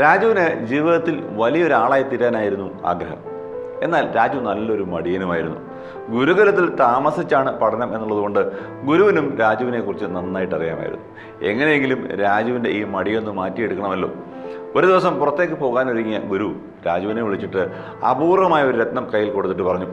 രാജുവിന് ജീവിതത്തിൽ വലിയൊരാളായി തീരാനായിരുന്നു ആഗ്രഹം. എന്നാൽ രാജു നല്ലൊരു മടിയനുമായിരുന്നു. ഗുരുകുലത്തിൽ താമസിച്ചാണ് പഠനം എന്നുള്ളതുകൊണ്ട് ഗുരുവിനും രാജുവിനെ കുറിച്ച് നന്നായിട്ട് അറിയാമായിരുന്നു. എങ്ങനെയെങ്കിലും രാജുവിന്റെ ഈ മടിയൊന്ന് മാറ്റിയെടുക്കണമല്ലോ. ഒരു ദിവസം പുറത്തേക്ക് പോകാനൊരുങ്ങിയ ഗുരു രാജുവിനെ വിളിച്ചിട്ട് അപൂർവമായ ഒരു രത്നം കയ്യിൽ കൊടുത്തിട്ട് പറഞ്ഞു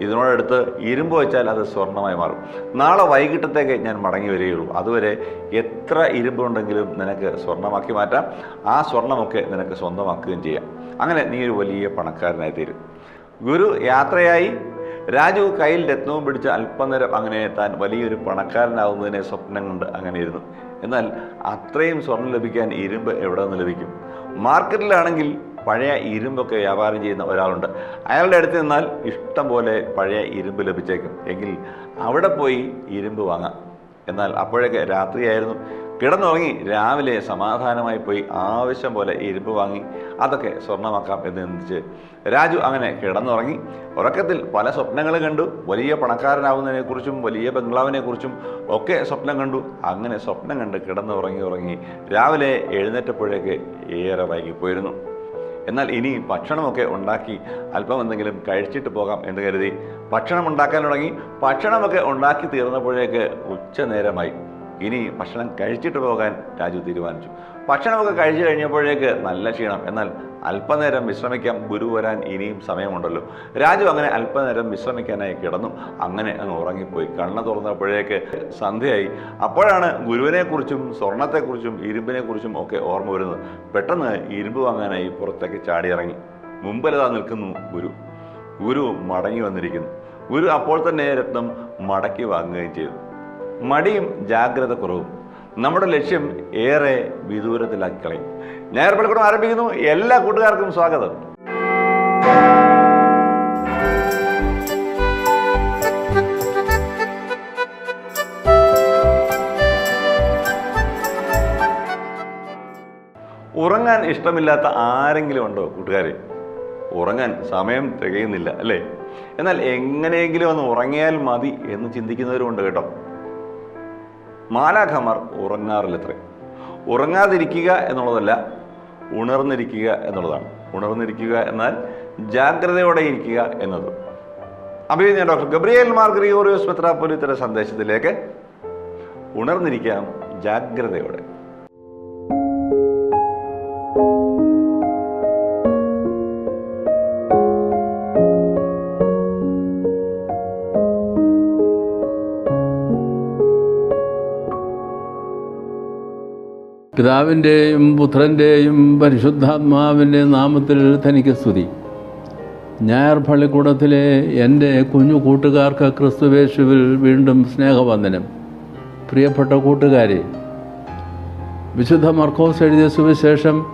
ഇതിനോടടുത്ത് ഇരുമ്പ് വെച്ചാൽ അത് സ്വർണമായി മാറും. നാളെ വൈകിട്ടത്തേക്ക് ഞാൻ മടങ്ങി വരികയുള്ളൂ. അതുവരെ എത്ര ഇരുമ്പുണ്ടെങ്കിലും നിനക്ക് സ്വർണമാക്കി മാറ്റാം. ആ സ്വർണമൊക്കെ നിനക്ക് സ്വന്തമാക്കുകയും ചെയ്യാം. അങ്ങനെ നീ ഒരു വലിയ പണക്കാരനായി തീരും. ഗുരു യാത്രയായി. രാജു കയ്യിൽ രത്നവും പിടിച്ച് അല്പനേരം അങ്ങനെ താൻ വലിയൊരു പണക്കാരനാവുന്നതിനെ സ്വപ്നം കൊണ്ട് അങ്ങനെ ഇരുന്നു. എന്നാൽ അത്രയും സ്വർണം ലഭിക്കാൻ ഇരുമ്പ് എവിടെ നിന്ന് ലഭിക്കും? മാർക്കറ്റിലാണെങ്കിൽ പഴയ ഇരുമ്പൊക്കെ വ്യാപാരം ചെയ്യുന്ന ഒരാളുണ്ട്. അയാളുടെ അടുത്ത് നിന്നാൽ ഇഷ്ടം പോലെ പഴയ ഇരുമ്പ് ലഭിച്ചേക്കും. എങ്കിൽ അവിടെ പോയി ഇരുമ്പ് വാങ്ങാം. എന്നാൽ അപ്പോഴൊക്കെ രാത്രിയായിരുന്നു. കിടന്നുറങ്ങി രാവിലെ സമാധാനമായി പോയി ആവശ്യം പോലെ ഇരുമ്പ് വാങ്ങി അതൊക്കെ സ്വർണമാക്കാം എന്ന് ചിന്തിച്ച് രാജു അങ്ങനെ കിടന്നുറങ്ങി. ഉറക്കത്തിൽ പല സ്വപ്നങ്ങളും കണ്ടു. വലിയ പണക്കാരനാവുന്നതിനെക്കുറിച്ചും വലിയ ബംഗ്ലാവിനെക്കുറിച്ചും ഒക്കെ സ്വപ്നം കണ്ടു. അങ്ങനെ സ്വപ്നം കണ്ട് കിടന്നുറങ്ങി ഉറങ്ങി രാവിലെ എഴുന്നേറ്റപ്പോഴേക്ക് ഏറെ വൈകിപ്പോയിരുന്നു. എന്നാൽ ഇനി ഭക്ഷണമൊക്കെ ഉണ്ടാക്കി അല്പം എന്തെങ്കിലും കഴിച്ചിട്ട് പോകാം എന്ന് കരുതി ഭക്ഷണം ഉണ്ടാക്കാൻ തുടങ്ങി. ഭക്ഷണമൊക്കെ ഉണ്ടാക്കി തീർന്നപ്പോഴേക്ക് ഉച്ച നേരമായി ഇനി ഭക്ഷണം കഴിച്ചിട്ട് പോകാൻ രാജു തീരുമാനിച്ചു. ഭക്ഷണമൊക്കെ കഴിച്ചു കഴിഞ്ഞപ്പോഴേക്ക് നല്ല ക്ഷീണം. എന്നാൽ അല്പനേരം വിശ്രമിക്കാം ഗുരു വരാൻ ഇനിയും സമയമുണ്ടല്ലോ. രാജു അങ്ങനെ അല്പനേരം വിശ്രമിക്കാനായി കിടന്നു. അങ്ങനെ അങ്ങ് ഉറങ്ങിപ്പോയി. കണ്ണ് തുറന്നപ്പോഴേക്ക് സന്ധ്യയായി. അപ്പോഴാണ് ഗുരുവിനെക്കുറിച്ചും സ്വർണത്തെക്കുറിച്ചും ഇരുമ്പിനെക്കുറിച്ചും ഒക്കെ ഓർമ്മ വരുന്നത്. പെട്ടെന്ന് ഇരുമ്പ് വാങ്ങാനായി പുറത്തേക്ക് ചാടിയിറങ്ങി. മുമ്പിലതാ നിൽക്കുന്നു ഗുരു. ഗുരു മടങ്ങി വന്നിരിക്കുന്നു. ഗുരു അപ്പോൾ തന്നെ രത്നം മടക്കി വാങ്ങുകയും ചെയ്തു. മടിയും ജാഗ്രത കുറവും. നമ്മുടെ ലക്ഷ്യം ഏറെ വിദൂരത്തിലാക്കി കളയും. ഞാൻ പലപ്പോഴും ആരംഭിക്കുന്നു. എല്ലാ കൂട്ടുകാർക്കും സ്വാഗതം. ഉറങ്ങാൻ ഇഷ്ടമില്ലാത്ത ആരെങ്കിലും ഉണ്ടോ കൂട്ടുകാരെ? ഉറങ്ങാൻ സമയം തികയുന്നില്ല അല്ലേ? എന്നാൽ എങ്ങനെയെങ്കിലും ഒന്ന് ഉറങ്ങിയാൽ മതി എന്ന് ചിന്തിക്കുന്നവരുമുണ്ട് കേട്ടോ. മാലാഖമാർ ഉറങ്ങാറില്ലത്രേ. ഉറങ്ങാതിരിക്കുക എന്നുള്ളതല്ല ഉണർന്നിരിക്കുക എന്നുള്ളതാണ്. ഉണർന്നിരിക്കുക എന്നാൽ ജാഗ്രതയോടെ ഇരിക്കുക എന്നത്. ഞാൻ ഡോക്ടർ ഗബ്രിയേൽ മാർ ഗ്രിഗോറിയോസ് സന്ദേശത്തിലേക്ക്. ഉണർന്നിരിക്കാം ജാഗ്രതയോടെ. പിതാവിന്റെയും പുത്രന്റെയും പരിശുദ്ധാത്മാവിന്റെ നാമത്തിൽ തനിക്ക് സ്തുതി. ഞായർ പള്ളിക്കൂടത്തിലെ എന്റെ കുഞ്ഞു കൂട്ടുകാർക്ക് ക്രിസ്തുവേശുവിൽ വീണ്ടും സ്നേഹവന്ദനം. പ്രിയപ്പെട്ട കൂട്ടുകാരെ വിശുദ്ധ മർക്കോസ് എഴുതിയ സുവിശേഷം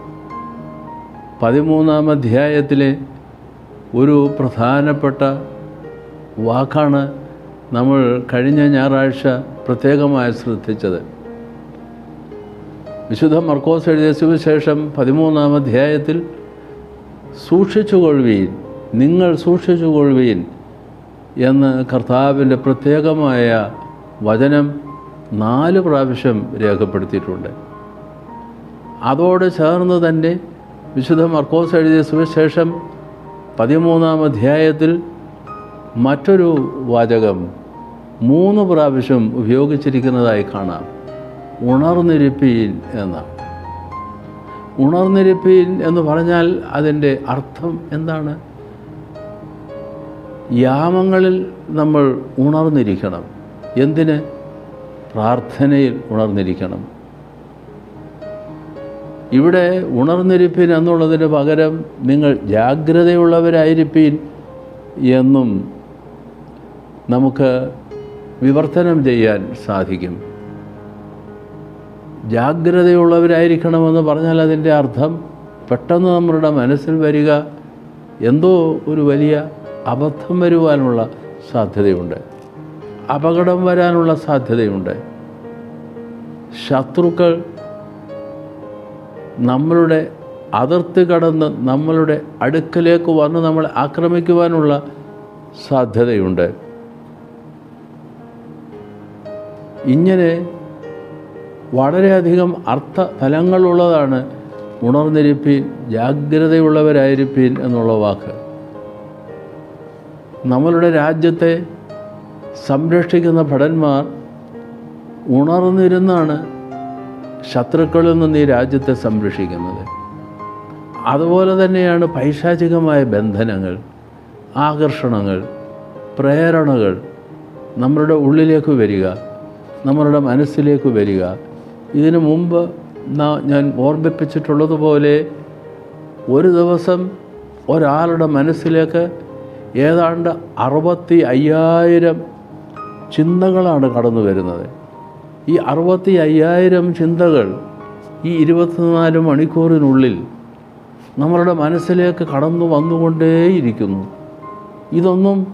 പതിമൂന്നാം അധ്യായത്തിലെ ഒരു പ്രധാനപ്പെട്ട വാക്കാണ് നമ്മൾ കഴിഞ്ഞ ഞായറാഴ്ച പ്രത്യേകമായി ശ്രദ്ധിച്ചത്. വിശുദ്ധ മർക്കോസ് എഴുതിയ സുവിശേഷം പതിമൂന്നാം അധ്യായത്തിൽ സൂക്ഷിച്ചുകൊള്ളുവീൻ നിങ്ങൾ സൂക്ഷിച്ചുകൊള്ളുവീൻ എന്ന് കർത്താവിന്റെ പ്രത്യേകമായ വചനം നാല് പ്രാവശ്യം രേഖപ്പെടുത്തിയിട്ടുണ്ട്. അതോട് ചേർന്ന് തന്നെ വിശുദ്ധ മർക്കോസ് എഴുതിയ സുവിശേഷം പതിമൂന്നാം അധ്യായത്തിൽ മറ്റൊരു വാചകം മൂന്ന് പ്രാവശ്യം ഉപയോഗിച്ചിരിക്കുന്നതായി കാണാം. ഉണർന്നിരിപ്പീൻ എന്നാണ് ഉണർന്നിരിപ്പീൻ എന്ന് പറഞ്ഞാൽ അതിന്റെ അർത്ഥം എന്താണ്? യാമങ്ങളിൽ നമ്മൾ ഉണർന്നിരിക്കണം. എന്തിന്? പ്രാർത്ഥനയിൽ ഉണർന്നിരിക്കണം. ഇവിടെ ഉണർന്നിരിപ്പീൻ എന്നുള്ളതിന് പകരം നിങ്ങൾ ജാഗ്രതയുള്ളവരായിരിപ്പീൻ എന്നും നമുക്ക് വിവർത്തനം ചെയ്യാൻ സാധിക്കും. ജാഗ്രതയുള്ളവരായിരിക്കണമെന്ന് പറഞ്ഞാൽ അതിന്റെ അർത്ഥം പെട്ടെന്ന് നമ്മുടെ മനസ്സിൽ വരിക എന്തോ ഒരു വലിയ അബദ്ധം വരുവാനുള്ള സാധ്യതയുണ്ട്. അപകടം വരാനുള്ള സാധ്യതയുണ്ട്. ശത്രുക്കൾ നമ്മളുടെ അതിർത്തി കടന്ന് നമ്മളുടെ അടുക്കലേക്ക് വന്ന് നമ്മളെ ആക്രമിക്കുവാനുള്ള സാധ്യതയുണ്ട്. ഇങ്ങനെ വളരെയധികം അർത്ഥ ഫലങ്ങളുള്ളതാണ് ഉണർന്നിരിപ്പീൻ ജാഗ്രതയുള്ളവരായിരിപ്പീൻ എന്നുള്ള വാക്ക്. നമ്മളുടെ രാജ്യത്തെ സംരക്ഷിക്കുന്ന ഭടന്മാർ ഉണർന്നിരുന്നാണ് ശത്രുക്കളിൽ നിന്ന് ഈ രാജ്യത്തെ സംരക്ഷിക്കുന്നത്. അതുപോലെ തന്നെയാണ് പൈശാചികമായ ബന്ധനങ്ങൾ ആകർഷണങ്ങൾ പ്രേരണകൾ നമ്മളുടെ ഉള്ളിലേക്ക് വരിക നമ്മളുടെ മനസ്സിലേക്ക് വരിക ഇതിനു മുമ്പ് ഞാൻ ഓർമ്മിപ്പിച്ചിട്ടുള്ളതുപോലെ ഒരു ദിവസം ഒരാളുടെ മനസ്സിലേക്ക് ഏതാണ്ട് അറുപത്തി അയ്യായിരം ചിന്തകളാണ് കടന്നു വരുന്നത്. ഈ അറുപത്തി അയ്യായിരം ചിന്തകൾ ഈ ഇരുപത്തിനാല് മണിക്കൂറിനുള്ളിൽ നമ്മളുടെ മനസ്സിലേക്ക് കടന്നു വന്നുകൊണ്ടേയിരിക്കുന്നു. ഇതൊന്നും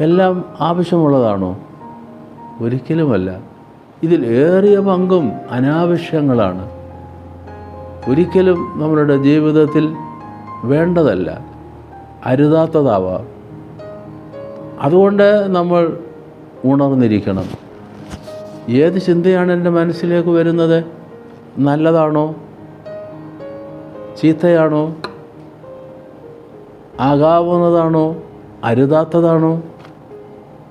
എല്ലാം ആവശ്യമുള്ളതാണോ? ഒരിക്കലുമല്ല. ഇതിൽ ഏറിയ പങ്കും അനാവശ്യങ്ങളാണ്. ഒരിക്കലും നമ്മളുടെ ജീവിതത്തിൽ വേണ്ടതല്ല അരുതാത്തതാവാം. അതുകൊണ്ട് നമ്മൾ ഉണർന്നിരിക്കണം. ഏത് ചിന്തയാണ് എന്റെ മനസ്സിലേക്ക് വരുന്നത്? നല്ലതാണോ? ചീത്തയാണോ? ആകാവുന്നതാണോ? അരുതാത്തതാണോ?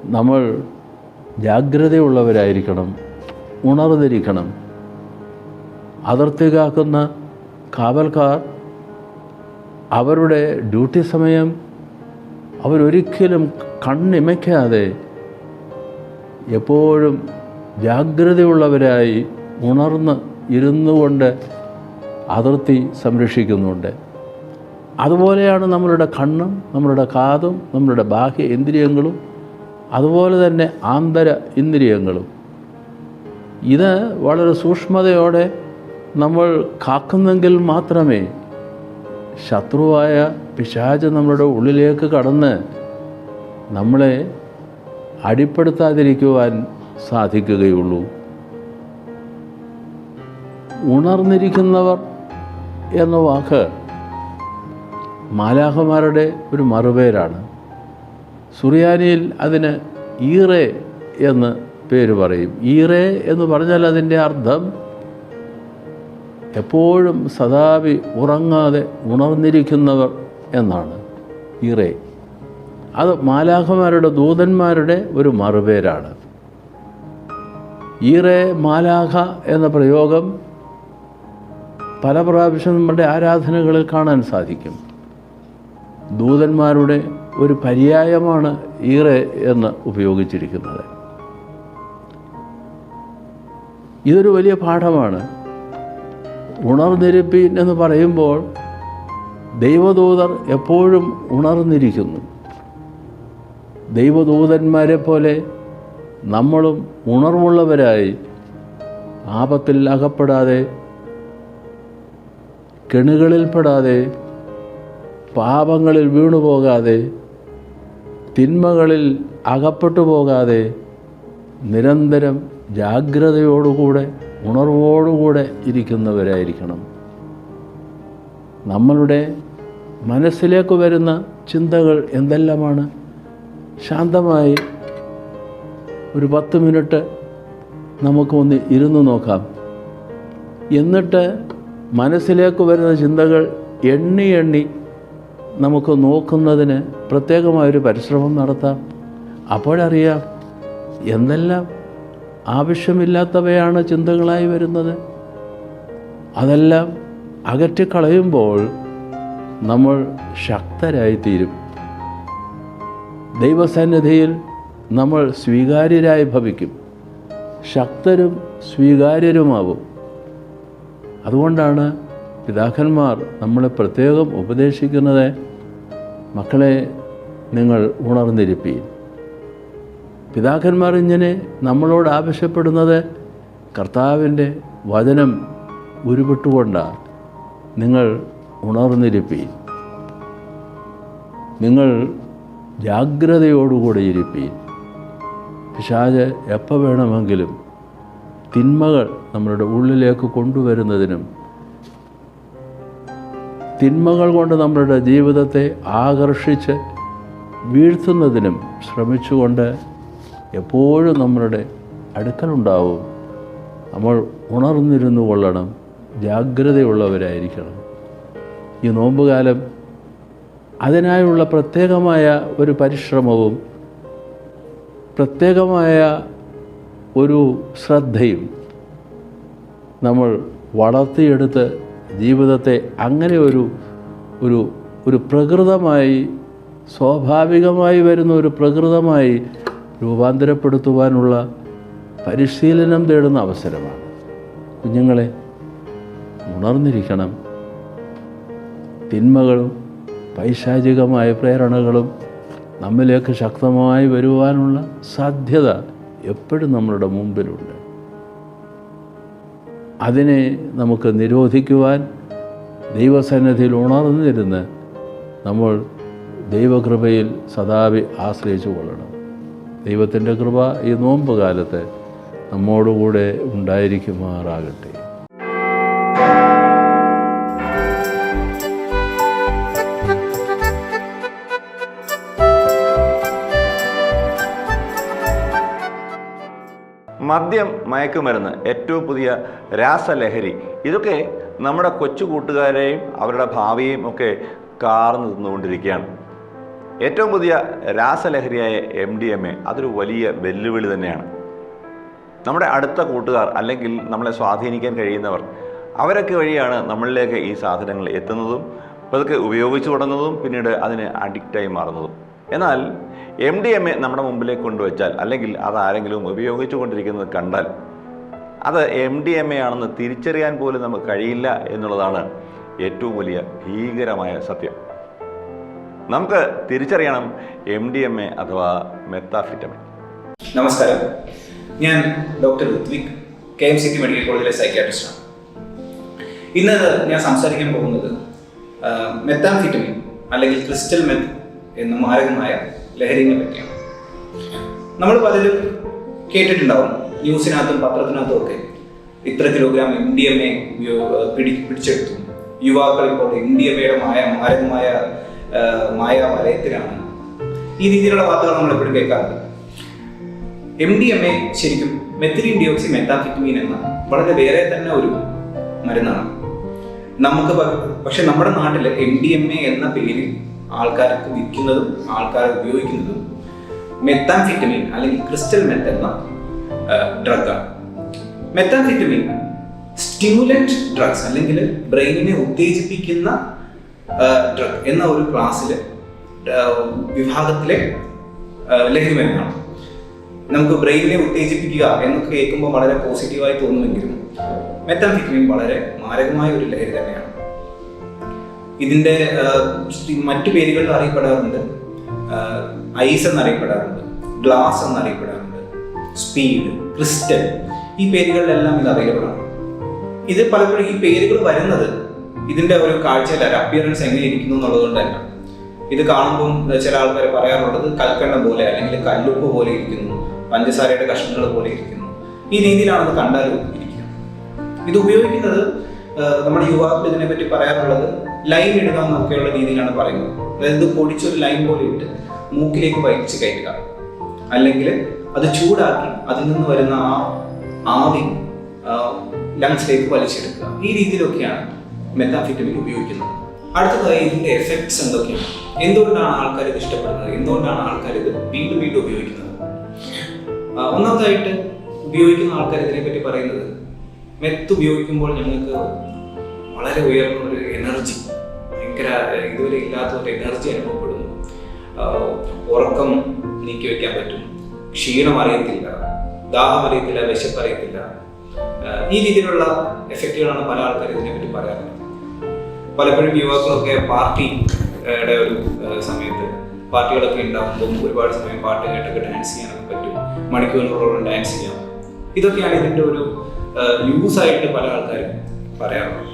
നമ്മൾ ജാഗ്രതയുള്ളവരായിരിക്കണം. ഉണർന്നിരിക്കണം. അതിർത്തി കാക്കുന്ന കാവൽക്കാർ അവരുടെ ഡ്യൂട്ടി സമയം അവരൊരിക്കലും കണ്ണിമയ്ക്കാതെ എപ്പോഴും ജാഗ്രതയുള്ളവരായി ഉണർന്ന് ഇരുന്നു കൊണ്ട് അതിർത്തി സംരക്ഷിക്കുന്നുണ്ട്. അതുപോലെയാണ് നമ്മളുടെ കണ്ണും നമ്മളുടെ കാതും നമ്മളുടെ ബാഹ്യ ഇന്ദ്രിയങ്ങളും അതുപോലെ തന്നെ ആന്തര ഇന്ദ്രിയങ്ങളും. ഇത് വളരെ സൂക്ഷ്മതയോടെ നമ്മൾ കാക്കുന്നെങ്കിൽ മാത്രമേ ശത്രുവായ പിശാച് നമ്മുടെ ഉള്ളിലേക്ക് കടന്ന് നമ്മളെ അടിപ്പെടുത്താതിരിക്കുവാൻ സാധിക്കുകയുള്ളൂ. ഉണർന്നിരിക്കുന്നവർ എന്ന വാക്ക് മാലാഹമാരുടെ ഒരു മറുപേരാണ്. സുറിയാനിയിൽ അതിന് ഈറെ എന്ന് പേര് പറയും. ഈറെ എന്ന് പറഞ്ഞാൽ അതിന്റെ അർത്ഥം എപ്പോഴും സദാവി ഉറങ്ങാതെ ഉണർന്നിരിക്കുന്നവർ എന്നാണ്. ഈറെ. അത് മാലാഖമാരുടെ ദൂതന്മാരുടെ ഒരു മറുപേരാണ്. ഈറെ മാലാഖ എന്ന പ്രയോഗം പല പ്രാവശ്യം നമ്മുടെ ആരാധനകളിൽ കാണാൻ സാധിക്കും. ദൂതന്മാരുടെ ഒരു പര്യായമാണ് ഈറെ എന്ന് ഉപയോഗിച്ചിരിക്കുന്നത്. ഇതൊരു വലിയ പാഠമാണ്. ഉണർന്നിരിപ്പീൻ എന്ന് പറയുമ്പോൾ ദൈവദൂതർ എപ്പോഴും ഉണർന്നിരിക്കുന്നു. ദൈവദൂതന്മാരെ പോലെ നമ്മളും ഉണർവുള്ളവരായി ആപത്തിൽ അകപ്പെടാതെ കെണികളിൽപ്പെടാതെ പാപങ്ങളിൽ വീണു പോകാതെ തിന്മകളിൽ അകപ്പെട്ടു പോകാതെ നിരന്തരം ജാഗ്രതയോടുകൂടെ ഉണർവോടുകൂടെ ഇരിക്കുന്നവരായിരിക്കണം. നമ്മളുടെ മനസ്സിലേക്ക് വരുന്ന ചിന്തകൾ എന്തെല്ലാമാണ്? ശാന്തമായി ഒരു പത്ത് മിനിറ്റ് നമുക്കൊന്ന് ഇരുന്ന് നോക്കാം. എന്നിട്ട് മനസ്സിലേക്ക് വരുന്ന ചിന്തകൾ എണ്ണി എണ്ണി നമുക്ക് നോക്കുന്നതിന് പ്രത്യേകമായൊരു പരിശ്രമം നടത്താം. അപ്പോഴറിയാം എന്തെല്ലാം ആവശ്യമില്ലാത്തവയാണ് ചിന്തകളായി വരുന്നത്. അതെല്ലാം അകറ്റിക്കളയുമ്പോൾ നമ്മൾ ശക്തരായിത്തീരും. ദൈവസന്നിധിയിൽ നമ്മൾ സ്വീകാര്യരായി ഭവിക്കും. ശക്തരും സ്വീകാര്യരുമാവും. അതുകൊണ്ടാണ് പിതാക്കന്മാർ നമ്മളെ പ്രത്യേകം ഉപദേശിക്കുന്നത്. മക്കളെ നിങ്ങൾ ഉണർന്നിരിപ്പീൻ. പിതാക്കന്മാർ ഇങ്ങനെ നമ്മളോട് ആവശ്യപ്പെടുന്നത് കർത്താവിന്റെ വചനം ഉരുവിട്ടുകൊണ്ടാണ്. നിങ്ങൾ ഉണർന്നിരിപ്പീൻ. നിങ്ങൾ ജാഗ്രതയോടുകൂടി ഇരിപ്പീൻ. പിശാജ് എപ്പോൾ വേണമെങ്കിലും തിന്മകൾ നമ്മളുടെ ഉള്ളിലേക്ക് കൊണ്ടുവരുന്നതിനും തിന്മകൾ കൊണ്ട് നമ്മളുടെ ജീവിതത്തെ ആകർഷിച്ച് വീഴ്ത്തുന്നതിനും ശ്രമിച്ചുകൊണ്ട് എപ്പോഴും നമ്മളുടെ അടുക്കലുണ്ടാവും. നമ്മൾ ഉണർന്നിരുന്നു കൊള്ളണം ജാഗ്രതയുള്ളവരായിരിക്കണം. ഈ നോമ്പുകാലം അതിനായുള്ള പ്രത്യേകമായ ഒരു പരിശ്രമവും പ്രത്യേകമായ ഒരു ശ്രദ്ധയും നമ്മൾ വളർത്തിയെടുത്ത് ജീവിതത്തെ അങ്ങനെ ഒരു ഒരു ഒരു പ്രകൃതമായി സ്വാഭാവികമായി വരുന്ന ഒരു പ്രകൃതമായി രൂപാന്തരപ്പെടുത്തുവാനുള്ള പരിശീലനം തേടുന്ന അവസരമാണ്. കുഞ്ഞുങ്ങളെ ഉണർന്നിരിക്കണം. തിന്മകളും പൈശാചികമായ പ്രേരണകളും നമ്മിലേക്ക് ശക്തമായി വരുവാനുള്ള സാധ്യത എപ്പോഴും നമ്മളുടെ മുമ്പിലുണ്ട്. അതിനെ നമുക്ക് നിരോധിക്കുവാൻ ദൈവസന്നിധിയിൽ ഉണർന്നിരുന്ന് നമ്മൾ ദൈവകൃപയിൽ സദാവി ആശ്രയിച്ചു കൊള്ളണം. ദൈവത്തിന്റെ കൃപ ഈ നോമ്പ് കാലത്ത് നമ്മോടുകൂടെ ഉണ്ടായിരിക്കുമാറാകട്ടെ. മദ്യം മയക്കുമരുന്ന് ഏറ്റവും പുതിയ രാസലഹരി ഇതൊക്കെ നമ്മുടെ കൊച്ചു കൂട്ടുകാരെയും അവരുടെ ഭാവിയെയും ഒക്കെ കാർന്നു തിന്നുകൊണ്ടിരിക്കുകയാണ് ഏറ്റവും പുതിയ രാസലഹരിയായ എം ഡി എം എ അതൊരു വലിയ വെല്ലുവിളി തന്നെയാണ്. നമ്മുടെ അടുത്ത കൂട്ടുകാർ അല്ലെങ്കിൽ നമ്മളെ സ്വാധീനിക്കാൻ കഴിയുന്നവർ അവരൊക്കെ വഴിയാണ് നമ്മളിലേക്ക് ഈ സാധനങ്ങൾ എത്തുന്നതും പതുക്കെ ഉപയോഗിച്ചു തുടങ്ങുന്നതും പിന്നീട് അതിന് അഡിക്റ്റായി മാറുന്നതും. എന്നാൽ എം ഡി എം എ നമ്മുടെ മുമ്പിലേക്ക് കൊണ്ടുവച്ചാൽ അല്ലെങ്കിൽ അത് ആരെങ്കിലും ഉപയോഗിച്ചു കൊണ്ടിരിക്കുന്നത് കണ്ടാൽ അത് എം ഡി എം എ ആണെന്ന് തിരിച്ചറിയാൻ പോലും നമുക്ക് കഴിയില്ല എന്നുള്ളതാണ് ഏറ്റവും വലിയ ഭീകരമായ സത്യം. നമുക്ക് തിരിച്ചറിയണം എം ഡി എം എ അഥവാ മെത്താഫിറ്റമിൻ നമസ്കാരം. ഞാൻ doctor Rithwik K M city medical കോളേജിലെ സൈക്യാട്രിസ്റ്റാണ് ഇന്ന് ഞാൻ സംസാരിക്കാൻ പോകുന്നത് മെത്താംഫിറ്റമിൻ അല്ലെങ്കിൽ ക്രിസ്റ്റൽ മെത്ത് എന്ന മാരകമായ ലഹരിനെ പറ്റിയാണ്. നമ്മൾ പലരും കേട്ടിട്ടുണ്ടാവും ന്യൂസിനകത്തും പത്രത്തിനകത്തും ഒക്കെ ഇത്ര kilogram M D M A പിടി പിടിച്ചെടുത്തു. യുവാക്കൾ ഇപ്പോൾ എം ഡി എം എയുടെ മായ മാരകമായ മായ വലയത്തിലാണ്. ഈ രീതിയിലുള്ള വാർത്തകൾ നമ്മൾ എപ്പോഴും കേൾക്കാറുണ്ട്. എം ഡി എം എ ശരിക്കും മെത്തിലിൻ ഡിയോക്സി മെത്താഫിറ്റമീൻ എന്ന വളരെ വേറെ തന്നെ ഒരു മരുന്നാണ്. നമുക്ക് പക്ഷെ നമ്മുടെ നാട്ടിൽ എം ഡി എം എ എന്ന പേരിൽ ആൾക്കാർക്ക് വിൽക്കുന്നതും ആൾക്കാർ ഉപയോഗിക്കുന്നതും മെത്താംഫിറ്റമിൻ അല്ലെങ്കിൽ ക്രിസ്റ്റൽ മെത്ത് എന്ന ഡ്രഗാണ് മെത്താംഫിറ്റമിൻ സ്റ്റിമുലന്റ് ഡ്രഗ്സ് അല്ലെങ്കിൽ ബ്രെയിനിനെ ഉത്തേജിപ്പിക്കുന്ന ഡ്രഗ് എന്ന ഒരു ക്ലാസ്സിലെ വിഭാഗത്തിലെ ലഹരിമരുന്നാണ് നമുക്ക് ബ്രെയിനിനെ ഉത്തേജിപ്പിക്കുക എന്നൊക്കെ കേൾക്കുമ്പോൾ വളരെ പോസിറ്റീവായി തോന്നുമെങ്കിലും മെത്താംഫിറ്റമിൻ വളരെ മാരകമായ ഒരു ലഹരി തന്നെയാണ്. ഇതിന്റെ മറ്റു പേരുകളിൽ അറിയപ്പെടാറുണ്ട്. ഐസ് എന്നറിയപ്പെടാറുണ്ട് ഗ്ലാസ് എന്നറിയപ്പെടാറുണ്ട് സ്പീഡ് ക്രിസ്റ്റൽ ഈ പേരുകളിലെല്ലാം ഇത് ആണ് ഇത് പലപ്പോഴും ഈ പേരുകൾ വരുന്നത് ഇതിന്റെ ഒരു കാഴ്ചയിൽ ഒരു അപ്പിയറൻസ് എങ്ങനെ ഇരിക്കുന്നു എന്നുള്ളത് തന്നെ. ഇത് കാണുമ്പോൾ ചില ആൾക്കാർ പറയാറുള്ളത് കൽക്കണ്ട പോലെ അല്ലെങ്കിൽ കല്ലുപ്പ് പോലെ ഇരിക്കുന്നു പഞ്ചസാരയുടെ കഷ്ണങ്ങൾ പോലെ ഇരിക്കുന്നു. ഈ രീതിയിലാണ് ഇത് കണ്ടാൽ ഇരിക്കുക. ഇത് ഉപയോഗിക്കുന്നത് നമ്മുടെ യുവാക്കൾ ഇതിനെപ്പറ്റി പറയാറുള്ളത് ലൈൻ ഇടുക എന്നൊക്കെയുള്ള രീതിയിലാണ് പറയുന്നത്. അതായത് ഇത് പൊടിച്ചൊരു ലൈൻ പോലെ ഇട്ട് മൂക്കിലേക്ക് വലിച്ചു കയറ്റുക. അല്ലെങ്കിൽ അത് ചൂടാക്കി അതിൽ നിന്ന് വരുന്ന ആ ആവി ലങ്സിലേക്ക് വലിച്ചെടുക്കുക. ഈ രീതിയിലൊക്കെയാണ് മെത്താഫിറ്റമിൻ ഉപയോഗിക്കുന്നത്. അടുത്തതായി ഇതിന്റെ എഫക്ട്സ് എന്തൊക്കെയാണ്? എന്തുകൊണ്ടാണ് ആൾക്കാർ ഇത് ഇഷ്ടപ്പെടുന്നത്? എന്തുകൊണ്ടാണ് ആൾക്കാർ ഇത് വീണ്ടും വീണ്ടും ഉപയോഗിക്കുന്നത്? ഒന്നാമതായിട്ട് ഉപയോഗിക്കുന്ന ആൾക്കാർ ഇതിനെപ്പറ്റി പറയുന്നത് മെത്ത് ഉപയോഗിക്കുമ്പോൾ ഞങ്ങൾക്ക് വളരെ ഉയർന്ന ഒരു എനർജി ഭയങ്കര ഇതുവരെ ഇല്ലാത്ത ഒരു എനർജി അനുഭവപ്പെടുന്നു. ഉറക്കം നീക്കി വെക്കാൻ പറ്റും. ക്ഷീണം അറിയത്തില്ല. ദാഹം അറിയത്തില്ല വിശപ്പ് അറിയത്തില്ല. ഈ രീതിയിലുള്ള എഫക്റ്റുകളാണ് പല ആൾക്കാർ ഇതിനെപ്പറ്റി പറയാറുള്ളത്. പലപ്പോഴും യുവാക്കളൊക്കെ പാർട്ടിയുടെ ഒരു സമയത്ത് പാർട്ടികളൊക്കെ ഉണ്ടാകുമ്പോൾ ഒരുപാട് സമയം പാട്ട് കേട്ടൊക്കെ ഡാൻസ് ചെയ്യാനൊക്കെ പറ്റും. മണിക്കൂറിനോടൊപ്പം ഡാൻസ് ചെയ്യാം. ഇതൊക്കെയാണ് ഇതിന്റെ ഒരു യൂസ് ആയിട്ട് പല ആൾക്കാരും പറയാറുള്ളത്.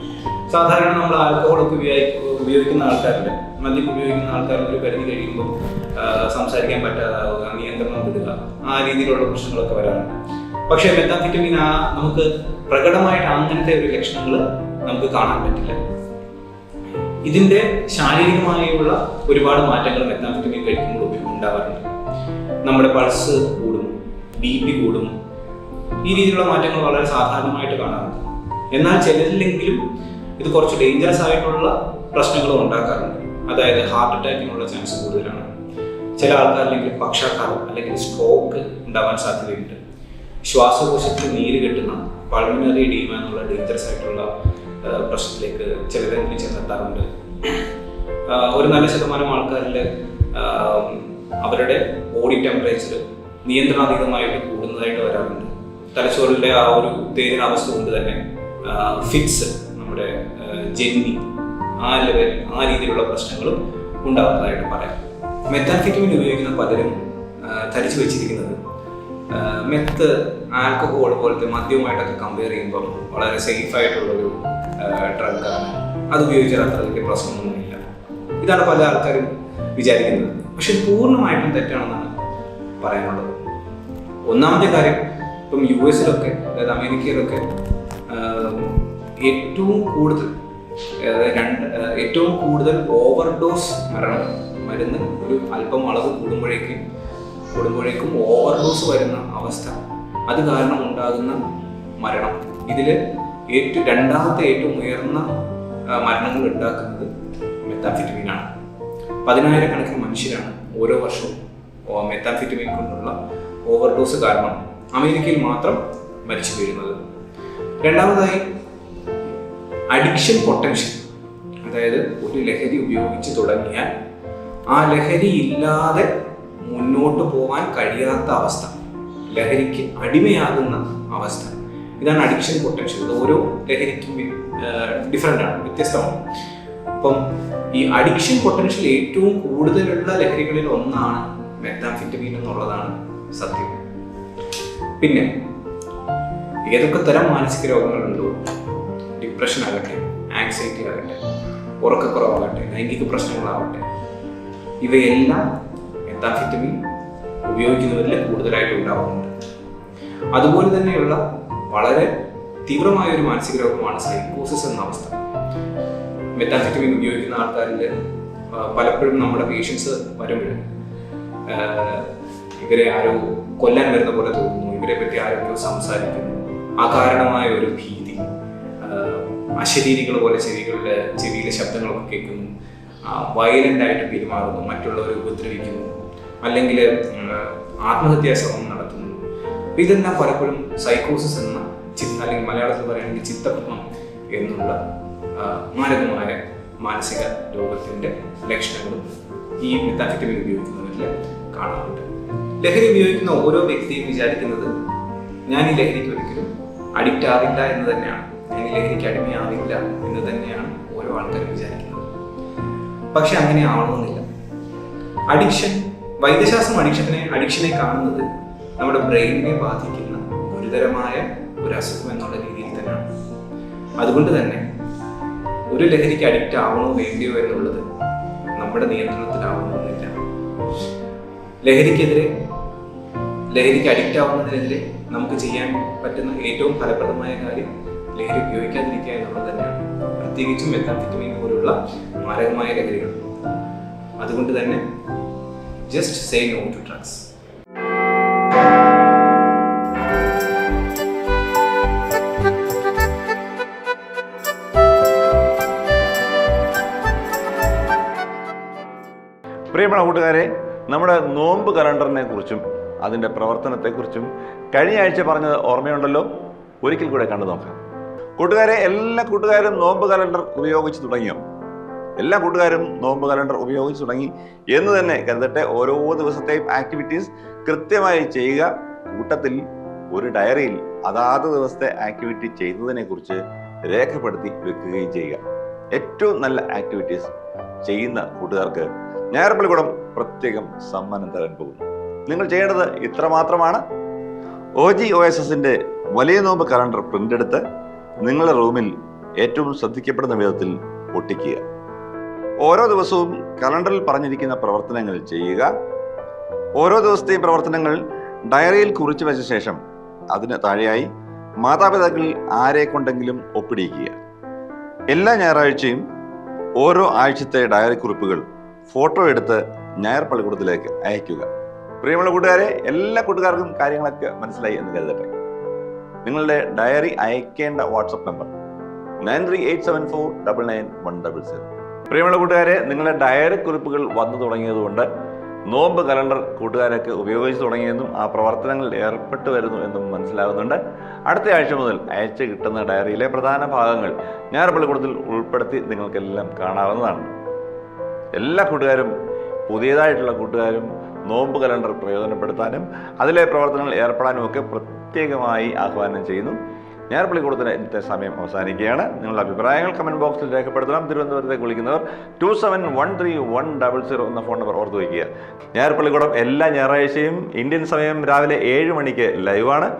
സാധാരണ നമ്മൾ ആൽക്കഹോളൊക്കെ ഉപയോഗിക്കുക ഉപയോഗിക്കുന്ന ആൾക്കാരുണ്ട്. മദ്യം ഉപയോഗിക്കുന്ന ആൾക്കാർ ഒരു പരിധി കഴിയുമ്പോൾ സംസാരിക്കാൻ പറ്റാതാവുക നിയന്ത്രണം വിടുക ആ രീതിയിലുള്ള പ്രശ്നങ്ങളൊക്കെ വരാറുണ്ട്. പക്ഷേ മെത്താഫിറ്റമിൻ ആ നമുക്ക് പ്രകടമായിട്ട് അങ്ങനത്തെ ഒരു ലക്ഷണങ്ങൾ നമുക്ക് കാണാൻ പറ്റില്ല. ഇതിന്റെ ശാരീരികമായുള്ള ഒരുപാട് മാറ്റങ്ങൾ മെത്താഫിറ്റമിൻ കഴിക്കുമ്പോൾ ഉണ്ടാവാറുണ്ട്. നമ്മുടെ പൾസ് കൂടും ബി പി കൂടും. ഈ രീതിയിലുള്ള മാറ്റങ്ങൾ വളരെ സാധാരണമായിട്ട് കാണാറുണ്ട്. എന്നാൽ ചിലരിലെങ്കിലും ഇത് കുറച്ച് ഡേഞ്ചറസ് ആയിട്ടുള്ള പ്രശ്നങ്ങളും ഉണ്ടാക്കാറുണ്ട്. അതായത് ഹാർട്ട് അറ്റാക്കിനുള്ള ചാൻസ് കൂടുതലാണ്. ചില ആൾക്കാരില്ലെങ്കിൽ പക്ഷാഘാതം അല്ലെങ്കിൽ സ്ട്രോക്ക് ഉണ്ടാവാൻ സാധ്യതയുണ്ട്. ശ്വാസകോശത്തിൽ നീര് കെട്ടുന്ന പൾമിനറി ഡീമ എന്നുള്ള ഡേഞ്ചറസ് ആയിട്ടുള്ള പ്രശ്നത്തിലേക്ക് ചിലരെങ്കിലും ചെന്നെത്താറുണ്ട്. ഒരു നല്ല ശതമാനം ആൾക്കാരിൽ അവരുടെ ബോഡി ടെമ്പറേച്ചർ നിയന്ത്രണാതീതമായിട്ട് കൂടുന്നതായിട്ട് വരാറുണ്ട്. തലച്ചോറിന്റെ ആ ഒരു ഉത്തേജന അവസ്ഥ കൊണ്ട് തന്നെ ഫിക്സ് നമ്മുടെ ജെന്നി ആ ലെവൽ ആ രീതിയിലുള്ള പ്രശ്നങ്ങളും ഉണ്ടാകുന്നതായിട്ട് പറയാം. മെത്താഫിറ്റമിൻ ഉപയോഗിക്കുന്ന പലരും ധരിച്ചു വെച്ചിരിക്കുന്നത് മെത്ത് ആൽക്കഹോൾ പോലത്തെ മദ്യവുമായിട്ടൊക്കെ കമ്പയർ ചെയ്യുമ്പോൾ വളരെ സേഫ് ആയിട്ടുള്ളൊരു ഡ്രഗാണ് അത് ഉപയോഗിച്ചാൽ അത്ര വലിയ പ്രശ്നമൊന്നുമില്ല. ഇതാണ് പല ആൾക്കാരും വിചാരിക്കുന്നത്. പക്ഷെ പൂർണമായിട്ടും തെറ്റാണെന്നാണ് പറയാനുള്ളത്. ഒന്നാമത്തെ കാര്യം ഇപ്പം യു എസിലൊക്കെ അതായത് അമേരിക്കയിലൊക്കെ ഏറ്റവും കൂടുതൽ രണ്ട് ഏറ്റവും കൂടുതൽ ഓവർ ഡോസ് മരണം മരുന്ന് ഒരു അല്പം അളവ് കൂടുമ്പോഴേക്കും കൂടുമ്പോഴേക്കും ഓവർ ഡോസ് വരുന്ന അവസ്ഥ. അത് കാരണം ഉണ്ടാകുന്ന മരണം. ഇതിൽ ഏറ്റവും രണ്ടാമത്തെ ഏറ്റവും ഉയർന്ന മരണങ്ങൾ ഉണ്ടാക്കുന്നത് മെത്താഫിറ്റമിനാണ്. പതിനായിരക്കണക്കിന് മനുഷ്യരാണ് ഓരോ വർഷവും മെത്താഫിറ്റമിൻ കൊണ്ടുള്ള ഓവർഡോസ് കാരണം അമേരിക്കയിൽ മാത്രം മരിച്ചു വീഴുന്നത്. രണ്ടാമതായി അഡിക്ഷൻ പൊട്ടൻഷ്യൽ അതായത് ഒരു ലഹരി ഉപയോഗിച്ച് തുടങ്ങിയാൽ ആ ലഹരി ഇല്ലാതെ മുന്നോട്ട് പോകാൻ കഴിയാത്ത അവസ്ഥ ലഹരിക്ക് അടിമയാകുന്ന അവസ്ഥ. ഇതാണ് അഡിക്ഷൻ പൊട്ടൻഷ്യൽ ഇത് ഓരോ ലഹരിക്കും ഡിഫറെന്റ് ആണ് വ്യത്യസ്തമാണ്. അപ്പം ഈ അഡിക്ഷൻ പൊട്ടൻഷ്യൽ ഏറ്റവും കൂടുതലുള്ള ലഹരികളിൽ ഒന്നാണ് മെത്താംഫിറ്റമീൻ എന്നുള്ളതാണ് സത്യം. പിന്നെ ഏതൊക്കെ തരം മാനസിക രോഗങ്ങളുണ്ടോ? ഡിപ്രഷൻ ആകട്ടെ ആങ്സൈറ്റി ആകട്ടെ ഉറക്കക്കുറവാകട്ടെ ലൈംഗിക പ്രശ്നങ്ങളാവട്ടെ ഇവയെല്ലാം മെത്താഫിറ്റമിൻ ഉപയോഗിക്കുന്നവരിൽ കൂടുതലായിട്ട് ഉണ്ടാവുന്നുണ്ട്. അതുപോലെ തന്നെയുള്ള വളരെ തീവ്രമായ ഒരു മാനസിക രോഗമാണ് സൈക്കോസിസ് എന്ന അവസ്ഥ. മെത്താഫിറ്റമിൻ ഉപയോഗിക്കുന്ന ആൾക്കാരിൽ പലപ്പോഴും നമ്മുടെ പേഷ്യൻസ് വരുമ്പോൾ ഇവരെ ആരോ കൊല്ലാൻ വരുന്ന പോലെ തോന്നുന്നു ഇവരെ പറ്റി ആരൊക്കെയോ സംസാരിക്കുന്നു. അകാരണമായ ഒരു ഭീതി അശരീരികൾ പോലെ ചെവികളിലെ ചെവിയിലെ ശബ്ദങ്ങളൊക്കെ കേൾക്കുന്നു വയലന്റ് ആയിട്ട് പെരുമാറുന്നു മറ്റുള്ളവരെ ഉപദ്രവിക്കുന്നു അല്ലെങ്കിൽ ആത്മഹത്യാ ശ്രമം ഇതെല്ലാം പലപ്പോഴും സൈക്കോസിസ് എന്ന ചിത്ത അല്ലെങ്കിൽ മലയാളത്തിൽ പറയുകയാണെങ്കിൽ ചിത്തപ്രമം എന്നുള്ള മാരകമായ മാനസിക രോഗത്തിന്റെ ലക്ഷണങ്ങളും ഈ മെത്താഫിറ്റമിൻ ഉപയോഗിക്കുന്നവരിൽ കാണാറുണ്ട്. ലഹരി ഉപയോഗിക്കുന്ന ഓരോ വ്യക്തിയും വിചാരിക്കുന്നത് ഞാൻ ഈ ലഹരിക്ക് ഒരിക്കലും അഡിക്റ്റ് ആവില്ല എന്ന് തന്നെയാണ്. ഞാൻ ഈ ലഹരിക്ക് അടിമയാവില്ല എന്ന് തന്നെയാണ് ഓരോ ആൾക്കാരും വിചാരിക്കുന്നത്. പക്ഷെ അങ്ങനെ ആവണമെന്നില്ല. അഡിക്ഷൻ വൈദ്യശാസ്ത്രം അഡിക്ഷനെ അഡിക്ഷനെ കാണുന്നത് നമ്മുടെ ബ്രെയിനിനെ ബാധിക്കുന്ന ഗുരുതരമായ ഒരു അസുഖം എന്നുള്ള രീതിയിൽ തന്നെയാണ്. അതുകൊണ്ട് തന്നെ ഒരു ലഹരിക്ക് അഡിക്റ്റ് ആവണോ വേണ്ടിയോ എന്നുള്ളത് നമ്മുടെ നിയന്ത്രണത്തിലാവണമെന്നില്ല ലഹരിക്കെതിരെ ലഹരിക്ക് അഡിക്റ്റ് ആവുന്നതിനെതിരെ നമുക്ക് ചെയ്യാൻ പറ്റുന്ന ഏറ്റവും ഫലപ്രദമായ കാര്യം ലഹരി ഉപയോഗിക്കാതിരിക്കുക എന്നുള്ളത് തന്നെയാണ്. പ്രത്യേകിച്ചും മെത്താഫിറ്റമിൻ പോലുള്ള മാരകമായ ലഹരികൾ. അതുകൊണ്ട് തന്നെ just say no to drugs പ്രിയപ്പെട്ട കൂട്ടുകാരെ നമ്മുടെ നോമ്പ് കലണ്ടറിനെ കുറിച്ചും അതിന്റെ പ്രവർത്തനത്തെക്കുറിച്ചും കഴിഞ്ഞ ആഴ്ച പറഞ്ഞത് ഓർമ്മയുണ്ടല്ലോ? ഒരിക്കൽ കൂടെ കണ്ടു നോക്കാം. കൂട്ടുകാരെ എല്ലാ കൂട്ടുകാരും നോമ്പ് കലണ്ടർ ഉപയോഗിച്ച് തുടങ്ങിയോ? എല്ലാ കൂട്ടുകാരും നോമ്പ് കലണ്ടർ ഉപയോഗിച്ച് തുടങ്ങി എന്ന് തന്നെ കരുതട്ടെ. ഓരോ ദിവസത്തെയും ആക്ടിവിറ്റീസ് കൃത്യമായി ചെയ്യുക. കൂട്ടത്തിൽ ഒരു ഡയറിയിൽ അതാത് ദിവസത്തെ ആക്ടിവിറ്റി ചെയ്തതിനെ കുറിച്ച് രേഖപ്പെടുത്തി വെക്കുകയും ചെയ്യുക. ഏറ്റവും നല്ല ആക്ടിവിറ്റീസ് ചെയ്യുന്ന കൂട്ടുകാർക്ക് ഞായർപ്പള്ളിക്കുടം പ്രത്യേകം സമ്മാനം തരാൻ പോകുന്നു. നിങ്ങൾ ചെയ്യേണ്ടത് ഇത്ര മാത്രമാണ് ഒ ജി ഒ എസ് എസിന്റെ വലിയ നോമ്പ് കലണ്ടർ പ്രിന്റ് എടുത്ത് നിങ്ങളുടെ റൂമിൽ ഏറ്റവും ശ്രദ്ധിക്കപ്പെടുന്ന വിധത്തിൽ ഒട്ടിക്കുക. ഓരോ ദിവസവും കലണ്ടറിൽ പറഞ്ഞിരിക്കുന്ന പ്രവർത്തനങ്ങൾ ചെയ്യുക. ഓരോ ദിവസത്തെയും പ്രവർത്തനങ്ങൾ ഡയറിയിൽ കുറിച്ചു വെച്ച ശേഷം അതിന് താഴെയായി മാതാപിതാക്കളിൽ ആരെ കൊണ്ടെങ്കിലും ഒപ്പിടിയിക്കുക. എല്ലാ ഞായറാഴ്ചയും ഓരോ ആഴ്ചത്തെ ഡയറി കുറിപ്പുകൾ ഫോട്ടോ എടുത്ത് ഞായർ പള്ളിക്കൂടത്തിലേക്ക് അയക്കുക പ്രിയമുള്ള കൂട്ടുകാരെ എല്ലാ കൂട്ടുകാർക്കും കാര്യങ്ങളൊക്കെ മനസ്സിലായി എന്ന് കരുതട്ടെ. നിങ്ങളുടെ ഡയറി അയക്കേണ്ട WhatsApp number nine three eight seven four double nine one double zero പ്രിയമുള്ള കൂട്ടുകാരെ നിങ്ങളുടെ ഡയറി കുറിപ്പുകൾ വന്നു തുടങ്ങിയതുകൊണ്ട് നോമ്പ് കലണ്ടർ കൂട്ടുകാരൊക്കെ ഉപയോഗിച്ച് തുടങ്ങിയെന്നും ആ പ്രവർത്തനങ്ങളിൽ ഏർപ്പെട്ടു വരുന്നു എന്നും മനസ്സിലാകുന്നുണ്ട്. അടുത്ത ആഴ്ച മുതൽ അയച്ച് കിട്ടുന്ന ഡയറിയിലെ പ്രധാന ഭാഗങ്ങൾ ഞായർപ്പള്ളിക്കൂടത്തിൽ ഉൾപ്പെടുത്തി നിങ്ങൾക്കെല്ലാം കാണാവുന്നതാണ്. എല്ലാ കൂട്ടുകാരും പുതിയതായിട്ടുള്ള കൂട്ടുകാരും നോമ്പ് കലണ്ടർ പ്രയോജനപ്പെടുത്താനും അതിലെ പ്രവർത്തനങ്ങൾ ഏർപ്പെടാനും ഒക്കെ പ്രത്യേകമായി ആഹ്വാനം ചെയ്യുന്നു. ഞാൻ പള്ളിക്കൂടത്തിന് ഇന്നത്തെ സമയം അവസാനിക്കുകയാണ്. നിങ്ങളുടെ അഭിപ്രായങ്ങൾ കമന്റ് ബോക്സിൽ രേഖപ്പെടുത്തണം. തിരുവനന്തപുരത്തേക്ക് വിളിക്കുന്നവർ two seven one three one double zero എന്ന ഫോൺ നമ്പർ ഓർത്ത് വയ്ക്കുക. ഞാൻ പള്ളിക്കൂടം എല്ലാ ഞായറാഴ്ചയും ഇന്ത്യൻ സമയം രാവിലെ ഏഴ് മണിക്ക് ലൈവാണ്